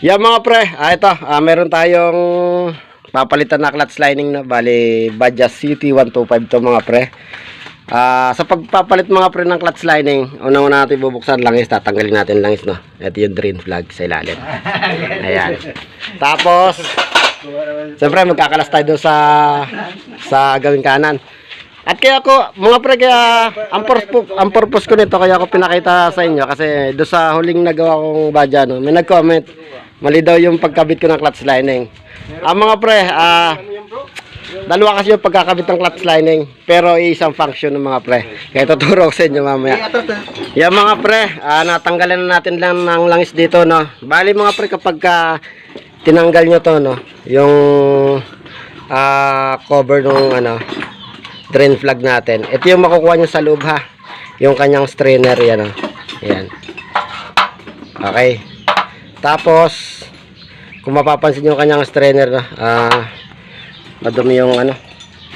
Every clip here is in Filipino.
Yeah mga pre, ah, ito, ah, meron tayong papalitan na clutch lining na bali Bajaj City 125 to mga pre. Ah, sa pagpapalit mga pre ng clutch lining, una-una natin bubuksan langis, tatanggalin natin langis no. Ito yung drain flag sa ilalim. Ayan. Tapos Siyempre magkakalas tayo doon sa sa gawing kanan. At kaya ako, mga pre, kaya ang purpose, ang purpose ko nito, kaya ako pinakita sa inyo kasi doon sa huling nagawa kong badya, no, may nag-comment, mali daw yung pagkabit ko ng clutch lining. Ang mga pre, ah, dalawa kasi yung pagkakabit ng clutch lining, pero isang function ng mga pre. Kaya tuturo ko sa inyo mamaya. Yan mga pre, ah, natanggalan na natin lang ng langis dito, no. Bali mga pre, kapag ka tinanggal nyo to, no, yung ah, cover nung ano, drain flag natin. Ito yung makukuha nyo sa loob ha. Yung kanyang strainer yan. Oh. Yan. Okay. Tapos, kung mapapansin yung kanyang strainer na, ah, madumi yung ano,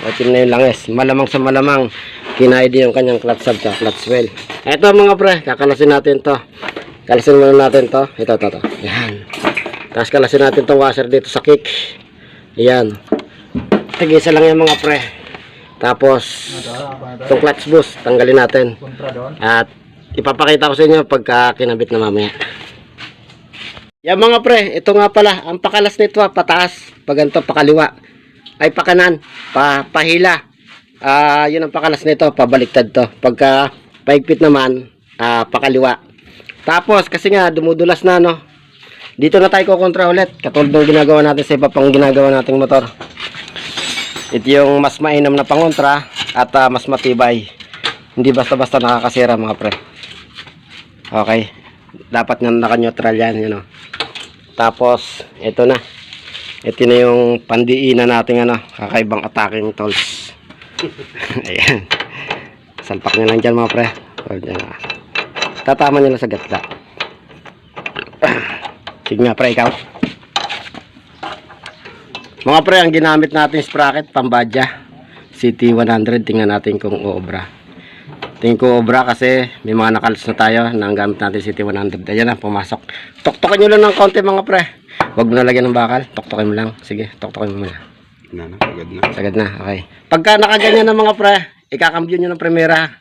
itim na yung langis. Malamang sa malamang, kinaid yung kanyang clutch sub to, clutch well. Ito mga pre, kakalasin natin to. Kalasin muna natin to. Ito, ito, ito. Yan. Tapos kalasin natin tong washer dito sa kick. Yan. Tigisa lang yung mga pre. Tapos, itong clutch boost, tanggalin natin. At ipapakita ko sa inyo pagka kinabit na mamaya. Yan mga pre, ito nga pala, ang pakalas nito ah, pataas, pag ganito pakaliwa, ay pakanan, pa, pahila. Ah, yun ang pakalas nito, pabaliktad to. Pagka paigpit naman, ah, pakaliwa. Tapos, kasi nga, dumudulas na, no? Dito na tayo kukontra ulit, katulad ng ginagawa natin sa iba pang ginagawa nating motor. Ito yung mas mainam na pangontra at ah, mas matibay. Hindi basta-basta nakakasira mga pre. Okay. Dapat nga naka-neutral yan, yun know. Tapos, ito na. Ito na yung pandiinan natin ano, kakaibang attacking tools. Ayan. Salpak nyo lang dyan mga pre. Dyan, ah. Tatama nyo lang sa gatla. Sige nga pre, ikaw. Mga pre, ang ginamit natin sprocket, pambadya. CT100, tingnan natin kung uobra. Tingin ko obra kasi may mga nakalas na tayo na ang gamit natin CT100. Ayan na, pumasok. Toktokin nyo lang ng konti mga pre. Huwag mo na lagyan ng bakal. Toktokin mo lang. Sige, toktokin mo muna. Na na, agad na. Sagad na, okay. Pagka nakaganyan ng mga pre, ikakambyo nyo ng primera.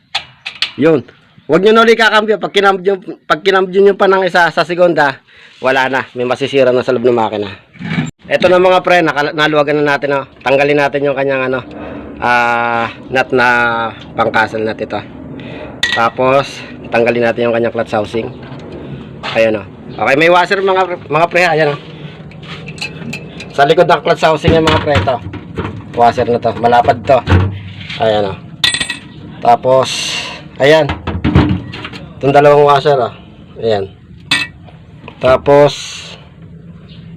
Yun. Huwag nyo na ulit kakambyo. Pag kinambyo, pag kinambyo nyo pa ng isa sa segunda, wala na. May masisira na sa loob ng makina. Ito na mga pre, naluwagan na natin. Oh. Tanggalin natin yung kanyang ano, ah, nut na pangkasal nut ito. Tapos, tanggalin natin yung kanyang clutch housing. Ayan oh. Okay, may washer mga mga pre, ayan oh. Sa likod ng clutch housing yung mga pre ito. Washer na to, malapad to. Ayan oh. Tapos, ayan. Itong dalawang washer oh. Ayan. Tapos,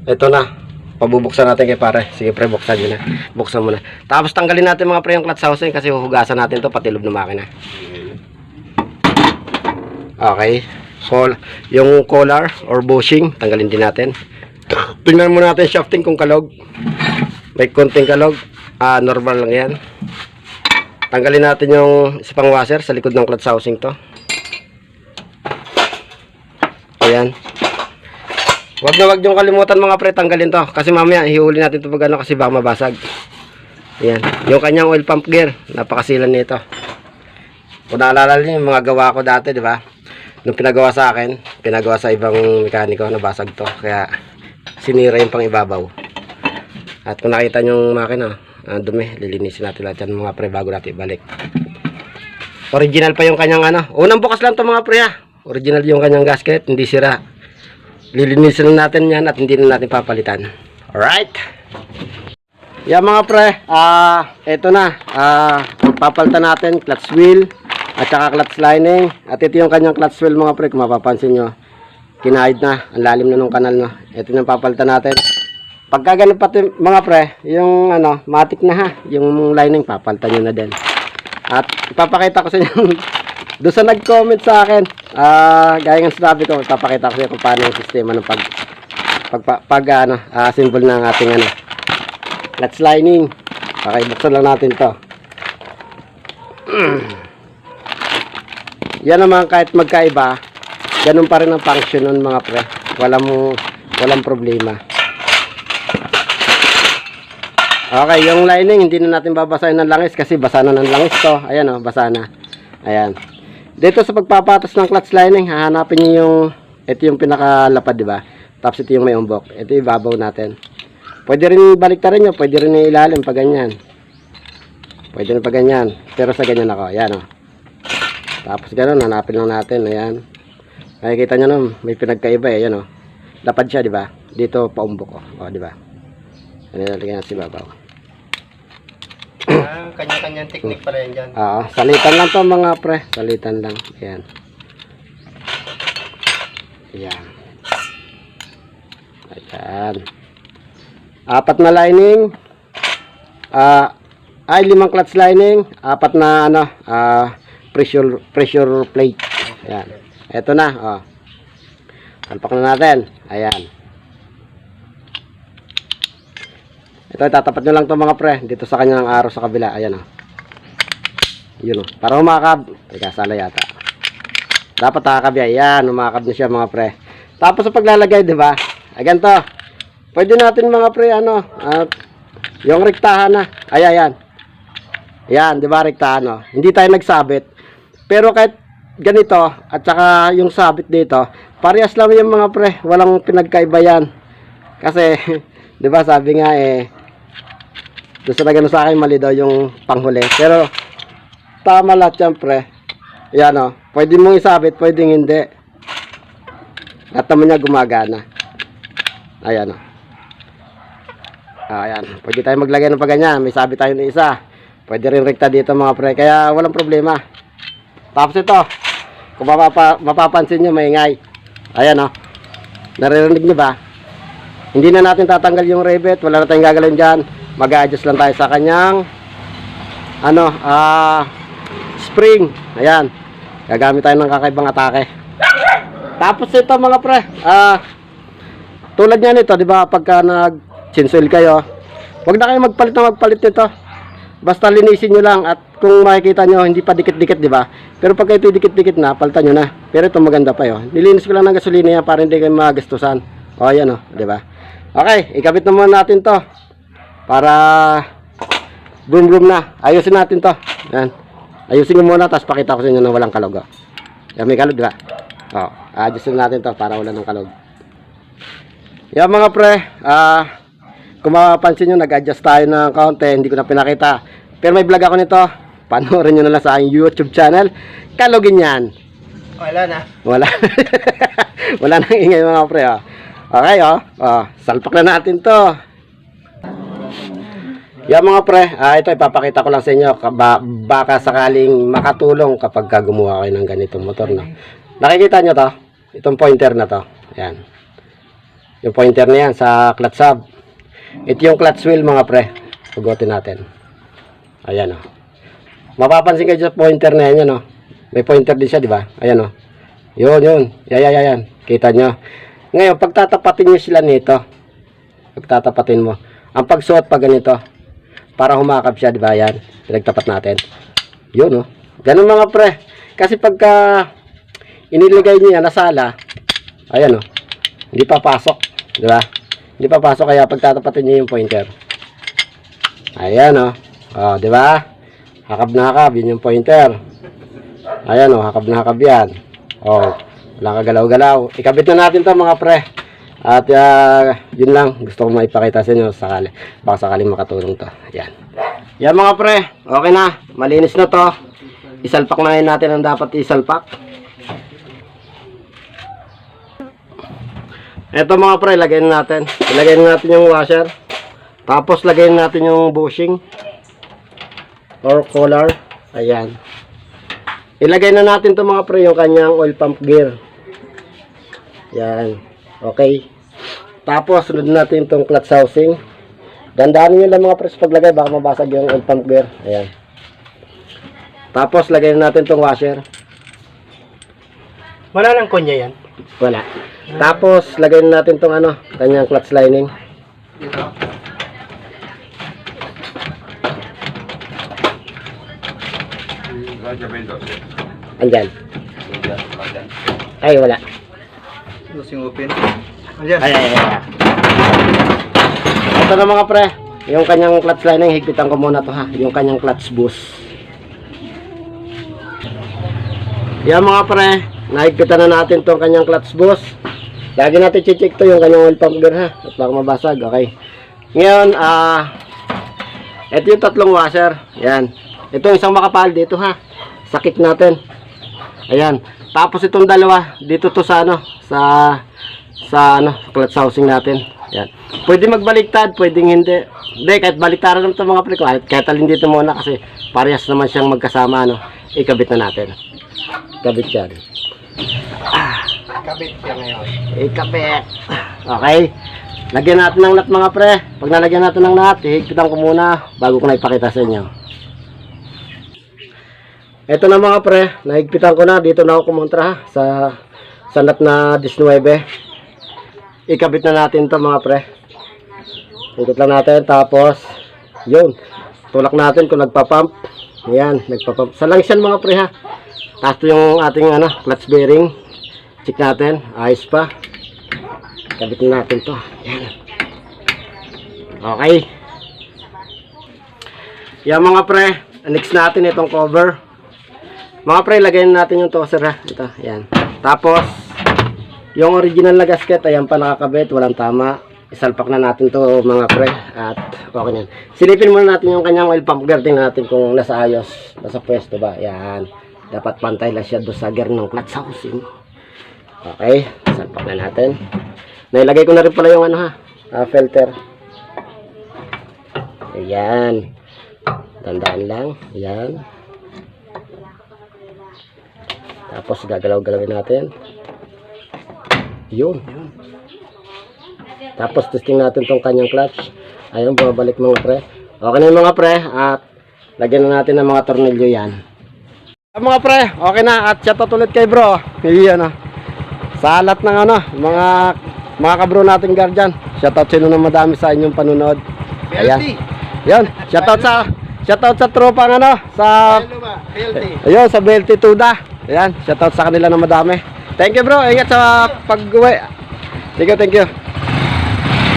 ito na. Pabubuksan natin kay pare. Sige pre, buksan mo na. Buksan mo na. Tapos tanggalin natin mga pre yung clutch housing kasi huhugasan natin to pati loob ng makina. Okay. Col yung collar or bushing, tanggalin din natin. Tingnan mo natin shafting kung kalog. May konting kalog. Ah, normal lang 'yan. Tanggalin natin yung isa pang washer sa likod ng clutch housing to. Ayan. Wag na wag niyong kalimutan mga pre, tanggalin to. Kasi mamaya, ihuli natin ito pag ano kasi baka mabasag. Ayan. Yung kanyang oil pump gear, napakasilan nito. Kung naalala niyo yung mga gawa ko dati, di ba? Nung pinagawa sa akin, pinagawa sa ibang mekaniko, nabasag to. Kaya, sinira yung pang ibabaw. At kung nakita niyo yung makina, ah, dumi, lilinisin natin lahat yan mga pre bago natin ibalik. Original pa yung kanyang ano. Unang bukas lang to mga pre ha. Original yung kanyang gasket, hindi sira. Lilinisin natin yan at hindi na natin papalitan. Alright? Yan mga pre, ah, eto na. Ah, papalitan natin clutch wheel at saka clutch lining. At ito yung kanyang clutch wheel mga pre, kung mapapansin nyo. Kinahid na, ang lalim na ng kanal no. Ito yung papalitan natin. Pagka ganun pati mga pre, yung ano, matik na ha, yung lining papalitan nyo na din. At ipapakita ko sa inyo doon sa nag-comment sa akin, ah, gaya ng sinabi ko, ipapakita ko sa inyo kung paano yung sistema ng pag pag, pag, pag ano, ah, symbol ng ating ano, clutch lining. Okay, buksan lang natin to. Yan naman kahit magkaiba, ganun pa rin ang function nun mga pre. Wala mo walang problema. Okay, yung lining hindi na natin babasahin ng langis kasi basa na ng langis to. Ayan oh, basa na. Ayan. Dito sa pagpapatas ng clutch lining, hahanapin niyo yung ito yung pinakalapad, di ba? Tapos ito yung may umbok. Ito ibabaw natin. Pwede rin baliktarin nyo, pwede rin ilalim pag ganyan. Pwede rin pag ganyan. Pero sa ganyan ako, ayan oh. Tapos ganun, hanapin lang natin, ayan. Makikita nyo nun, may pinagkaiba eh, ayan oh. Lapad siya, di ba? Dito paumbok oh, oh di ba? Ano natin si babaw. Ah, kanya-kanyang technique pala yan dyan. Oo, salitan lang to mga pre. Salitan lang. Ayan. Ayan. Ayan. Apat na lining. Ah, ay limang clutch lining, apat na ano, ah pressure pressure plate. Ayan. Ito na, oh. Talpak na natin. Ayan. Ito, tatapat nyo lang to mga pre. Dito sa kanyang araw sa kabila. Ayan o. Yun o. Para humakab. Teka, sala yata. Dapat yan. Ayan, humakab na siya mga pre. Tapos sa paglalagay, di ba? Ay, ganito. Pwede natin mga pre, ano, at yung rektahan na. Ay, ayan. Ayan, di ba, rektahan o. Hindi tayo nagsabit. Pero kahit ganito, at saka yung sabit dito, parehas lang yung mga pre. Walang pinagkaiba yan. Kasi, di ba, sabi nga eh, gusto na gano'n sa akin, mali daw yung panghuli. Pero, tama lahat yan, pre. Yan o. Pwede mong isabit, pwedeng hindi. Lahat naman niya gumagana. Ayan o. Ayan. Pwede tayo maglagay ng paganyan. May sabit tayo ng isa. Pwede rin rekta dito mga pre. Kaya walang problema. Tapos ito. Kung mapapa, mapapansin nyo, maingay. Ayan o. Naririnig nyo ba? Hindi na natin tatanggal yung rivet. Wala na tayong gagawin dyan. Mag-adjust lang tayo sa kanyang ano, ah spring. Ayan. Gagamit tayo ng kakaibang atake. Tapos ito mga pre, ah tulad niyan ito, 'di ba? Pagka nag chinsoil kayo, wag na kayo magpalit na magpalit nito. Basta linisin nyo lang at kung makikita nyo, hindi pa dikit-dikit, di ba? Pero pag ito dikit-dikit na, palitan nyo na. Pero ito maganda pa yun. Nilinis ko lang ng gasolina yan para hindi kayo magastusan. O, ayan o, di ba? Okay, ikabit na muna natin to. Para boom boom na. Ayusin natin to. Yan. Ayusin ko muna, tapos pakita ko sa inyo na walang kalog. O. Yan, may kalog, di ba? O, adjustin natin to para wala ng kalog. Yan mga pre, ah, kung mapapansin nyo, nag-adjust tayo ng kaunti, hindi ko na pinakita. Pero may vlog ako nito, panoorin nyo na lang sa aking YouTube channel. Kalogin yan. Wala na. Wala. Wala nang ingay mga pre. Oh. Okay, oh. oh. Salpak na natin to. Yan mga pre, ah, ito ipapakita ko lang sa inyo. Ba- baka sakaling makatulong kapag ka gumawa kayo ng ganitong motor. No? Nakikita nyo to? Itong pointer na to. Yan. Yung pointer na yan sa clutch hub. Ito yung clutch wheel mga pre. Pugotin natin. Ayan o. Mapapansin kayo sa pointer na yan, yan o. May pointer din siya, di ba? Ayan o. Yun, yun. Yan, yan, yan. Kita nyo. Ngayon, pagtatapatin nyo sila nito. Pagtatapatin mo. Ang pagsuot pag ganito. Para humakap siya, di ba? Yan. Pinagtapat natin. Yun o. Ganun mga pre. Kasi pagka iniligay nyo yan na sala, ayan o. Hindi papasok. Di ba? Hindi papasok kaya pagtatapatin nyo yung pointer. Ayan o. Oh, di ba? Hakab na hakab, yun yung pointer. Ayan o, hakab na hakab yan. Oh, wala kagalaw-galaw. Ikabit na natin to mga pre. At ah, yun lang, gusto ko maipakita sa inyo sakali. Baka sakaling makatulong to. Yan. Yan mga pre, okay na. Malinis na to. Isalpak na natin ang dapat isalpak. Ito mga pre, lagyan natin. Ilagay natin yung washer. Tapos lagyan natin yung bushing or collar. Ayan. Ilagay na natin to mga pre yung kanyang oil pump gear. Yan. Okay. Tapos sunod natin itong clutch housing. Dandahan nyo lang mga pre sa paglagay baka mabasag yung oil pump gear. Ayan. Tapos lagay na natin itong washer. Wala nang kunya yan. Wala. Tapos lagay na natin itong ano, kanyang clutch lining. Dito. Andyan. Ay, wala. Losing open. Ayan. Ay, ay, ay. Ito na mga pre, yung kanyang clutch lining, higpitan ko muna to ha, yung kanyang clutch boost. Yan mga pre, nahigpitan na natin tong kanyang clutch boost. Lagi natin check to yung kanyang oil pump gear ha, at baka mabasag, okay. Ngayon, ah, ito yung tatlong washer, yan. Ito yung isang makapal dito ha, sa kick natin. Ayan. Tapos itong dalawa, dito to sa ano, sa sa ano, sa clutch housing natin. Ayan. Pwede magbaliktad, pwedeng hindi. Hindi, kahit baliktaran naman ito mga pre, kahit, kahit alin dito muna kasi parehas naman siyang magkasama, ano. Ikabit na natin. Ikabit yan. Kabit siya ngayon. Ikabit. Okay. Lagyan natin ng nut mga pre. Pag nalagyan natin ng nut, ihigpitan ko muna bago ko na ipakita sa inyo. Ito na mga pre, nahigpitan ko na. Dito na ako kumontra sa sa nut na 19. Ikabit na natin to mga pre. Ikot lang natin tapos yun. Tulak natin kung nagpa-pump. Ayan, nagpa-pump. Sa langsyan mga pre ha. Tapos yung ating ano, clutch bearing. Check natin, ayos pa. Kabit na natin to. Ayan. Okay. Yan mga pre, next natin itong cover. Mga pre, lagyan natin yung toaster ha. Ito, ayan. Tapos, yung original na gasket, ayan pa nakakabit, walang tama. Isalpak na natin to mga pre. At okay na yan. Silipin muna natin yung kanyang oil pump gear. Tingnan natin kung nasa ayos, nasa pwesto ba. Ayan. Dapat pantay lang siya doon sa gear ng clutch housing. Okay, salpak na natin. Nailagay ko na rin pala yung ano ha, ah, filter. Ayan. Tandaan lang. Ayan. Tapos gagalaw-galawin natin. Yun. Tapos testing natin tong kanyang clutch. Ayun, babalik mga pre. Okay na mga pre. At lagyan na natin ng mga tornilyo yan. Mga pre, okay na. At shoutout ulit kay bro. Iyan ah. Sa lahat ng ano, mga mga kabro nating guardian. Shoutout sino na madami sa inyong panunood. Healthy. Yan, shoutout sa shoutout sa tropa ng ano, sa ayun sa Belty Tuda. Ayan, shoutout sa kanila na madami. Thank you bro, ingat sa pag-uwi. Thank you, thank you.